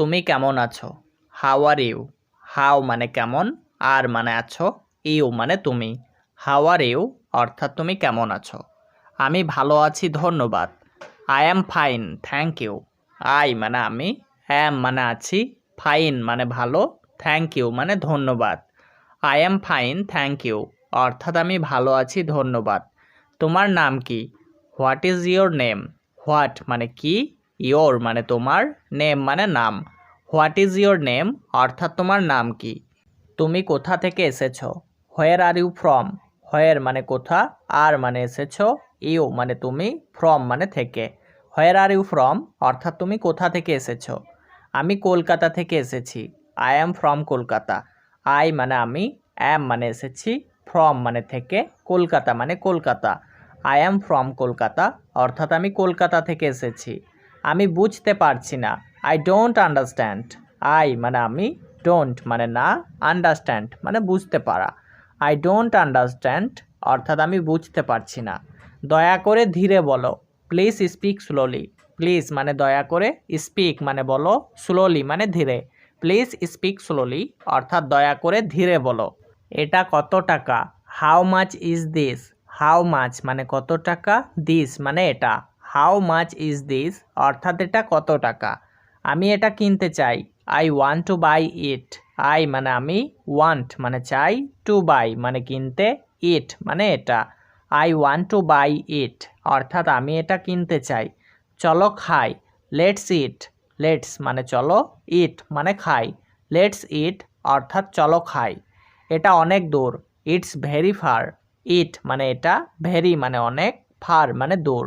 তুমি কেমন আছো? হাউ আর ইউ হাউ মানে কেমন? আর মানে আছো? ইউ মানে তুমি। হাউ আর ইউ অর্থাৎ তুমি কেমন আছো? আমি ভালো আছি, ধন্যবাদ। I am fine thank you I মানে আমি অ্যাম মানে আছি ফাইন মানে ভালো থ্যাংক ইউ মানে ধন্যবাদ। I am fine thank you অর্থাৎ আমি ভালো আছি, ধন্যবাদ। তোমার নাম কি? What is your name what মানে কি? ইয়োর মানে তোমার নেম মানে নাম। What is your name? অর্থাৎ তোমার নাম কি? তুমি কোথা থেকে এসেছ? Where are you from? Where মানে কোথা? আর মানে এসেছ? ইউ মানে তুমি? ফ্রম মানে থেকে। Where are you from? অর্থাৎ তুমি কোথা থেকে এসেছ? আমি কলকাতা থেকে এসেছি। I am from Kolkata. I মানে আমি, অ্যাম মানে এসেছি। ফ্রম মানে থেকে। কলকাতা মানে Kolkata. I am from Kolkata. অর্থাৎ আমি কলকাতা থেকে এসেছি। আমি বুঝতে পারছি না। আই ডোন্ট আন্ডারস্ট্যান্ড আই মানে আমি ডোন্ট মানে না আন্ডারস্ট্যান্ড মানে বুঝতে পারা। আই ডোন্ট আন্ডারস্ট্যান্ড অর্থাৎ আমি বুঝতে পারছি না। দয়া করে ধীরে বলো। প্লিজ স্পিক স্লোলি প্লিজ মানে দয়া করে স্পিক মানে বলো স্লোলি মানে ধীরে। প্লিজ স্পিক স্লোলি অর্থাৎ দয়া করে ধীরে বলো। এটা কত টাকা? How much is this how much মানে কত টাকা? দিস মানে এটা। হাউ মাচ ইজ দিস অর্থাৎ এটা কত টাকা? আমি এটা কিনতে চাই। I want to buy it I মানে আমি ওয়ান্ট মানে চাই টু বাই মানে কিনতে ইট মানে এটা। I want to buy it অর্থাৎ আমি এটা কিনতে চাই। চলো খাই। লেটস ইট লেটস মানে চলো ইট মানে খাই। লেটস ইট অর্থাৎ চলো খাই। এটা অনেক দূর। ইটস ভেরি ফার ইট মানে এটা ভেরি মানে অনেক ফার মানে দূর।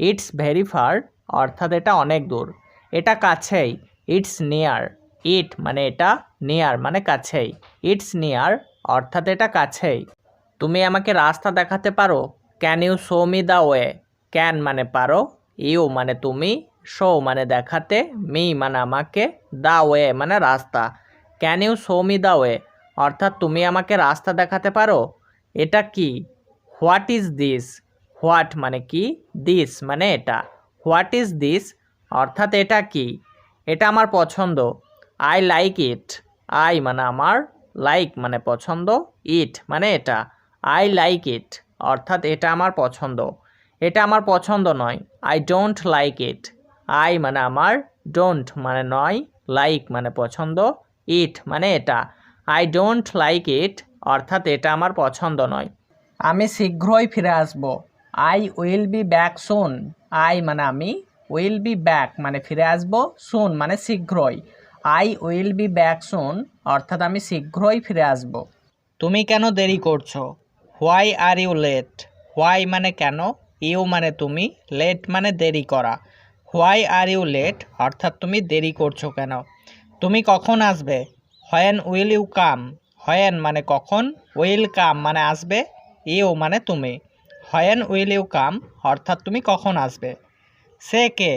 ইটস ভেরি ফার অর্থাৎ এটা অনেক দূর। এটা কাছেই ইটস নিয়ার ইট মানে এটা নিয়ার মানে কাছেই। ইটস নিয়ার অর্থাৎ এটা কাছেই। তুমি আমাকে রাস্তা দেখাতে পারো? Can you show me the way can মানে পারো ইউ মানে তুমি শো মানে দেখাতে মি মানে আমাকে দ্য ওয়ে মানে রাস্তা। Can you show me the way অর্থাৎ তুমি আমাকে রাস্তা দেখাতে পারো? এটা কি? হোয়াট ইজ দিস হোয়াট মানে কি? দিস মানে এটা। What is this? অর্থাৎ এটা কি? এটা আমার পছন্দ। I like it. আই মানে আমার, লাইক মানে পছন্দ। ইট মানে এটা। I like it. অর্থাৎ এটা আমার পছন্দ। এটা আমার পছন্দ নয়। I don't like it. I মানে আমার, ডোন্ট মানে নয়। লাইক মানে পছন্দ। ইট মানে এটা। I don't like it. অর্থাৎ এটা আমার পছন্দ নয়। আমি শীঘ্রই ফিরে আসব। I will be back soon I মানে আমি উইল বি ব্যাক মানে ফিরে আসব সুন মানে শীঘ্রই। I will be back soon অর্থাৎ আমি শীঘ্রই ফিরে আসব। তুমি কেন দেরি করছ? Why are you late why মানে কেন? ইউ মানে তুমি লেট মানে দেরি করা। হোয়াই আর ইউ লেট অর্থাৎ তুমি দেরি করছ কেন? তুমি কখন আসবে? হয়েন উইল ইউ কাম হয়েন মানে কখন? উইল কাম মানে আসবে। ইউ মানে তুমি। হয়েন উইল ইউ কাম অর্থাৎ তুমি কখন আসবে? সে কে?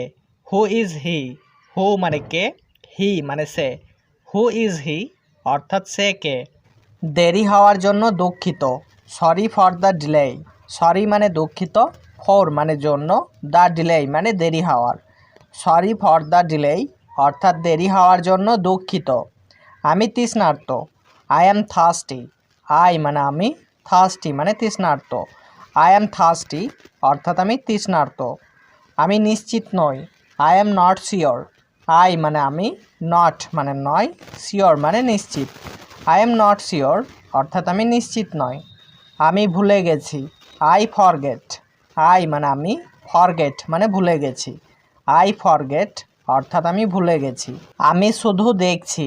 হু ইজ হি হু মানে কে? হি মানে সে। হু ইজ হি অর্থাৎ সে কে? দেরি হওয়ার জন্য দুঃখিত। Sorry for the delay sorry মানে দুঃখিত। ফর মানে জন্য। দ্য ডিলে মানে দেরি হওয়ার। সরি ফর দ্য ডিলে অর্থাৎ দেরি হওয়ার জন্য দুঃখিত। আমি তৃষ্ণার্ত। আই অ্যাম থার্স্টি আই মানে আমি থার্স্টি মানে তৃষ্ণার্ত। আই অ্যাম থার্স্টি অর্থাৎ আমি তৃষ্ণার্ত। আমি নিশ্চিত নই I am not sure I মানে আমি নট মানে নয় শিওর মানে নিশ্চিত। আই এম নট শিওর অর্থাৎ আমি নিশ্চিত নয় আমি ভুলে গেছি। আই ফরগেট আই মানে আমি ফরগেট মানে ভুলে গেছি। আই ফরগেট অর্থাৎ আমি ভুলে গেছি। আমি শুধু দেখছি।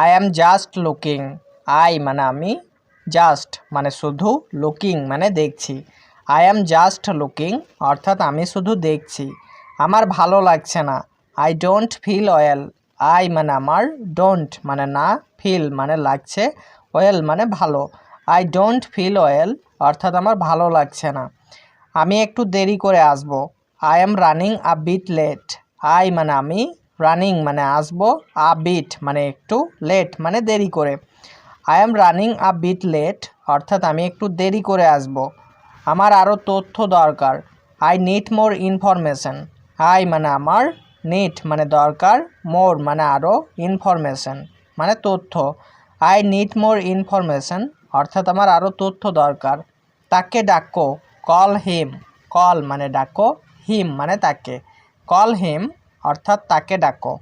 I am just looking I মানে আমি জাস্ট মানে শুধু লুকিং মানে দেখছি। আই অ্যাম জাস্ট লুকিং অর্থাৎ আমি শুধু দেখছি। আমার ভালো লাগছে না। I don't feel well I মানে আমার ডোন্ট মানে না ফিল মানে লাগছে ওয়েল মানে ভালো। আই ডোন্ট ফিল ওয়েল অর্থাৎ আমার ভালো লাগছে না। আমি একটু দেরি করে আসব। I am running a bit late I মানে আমি রানিং মানে আসব আ বিট মানে একটু লেট মানে দেরি করে। I am running a bit late অর্থাৎ আমি একটু দেরি করে আসব। আমার আরও তথ্য দরকার। I need more information I মানে আমার নিট মানে দরকার। মোর মানে আরও ইনফরমেশন মানে তথ্য। আই নিড মোর ইনফরমেশন অর্থাৎ আমার আরও তথ্য দরকার। তাকে ডাকো। কল হিম কল মানে ডাকো। হিম মানে তাকে। কল হিম অর্থাৎ তাকে ডাকো।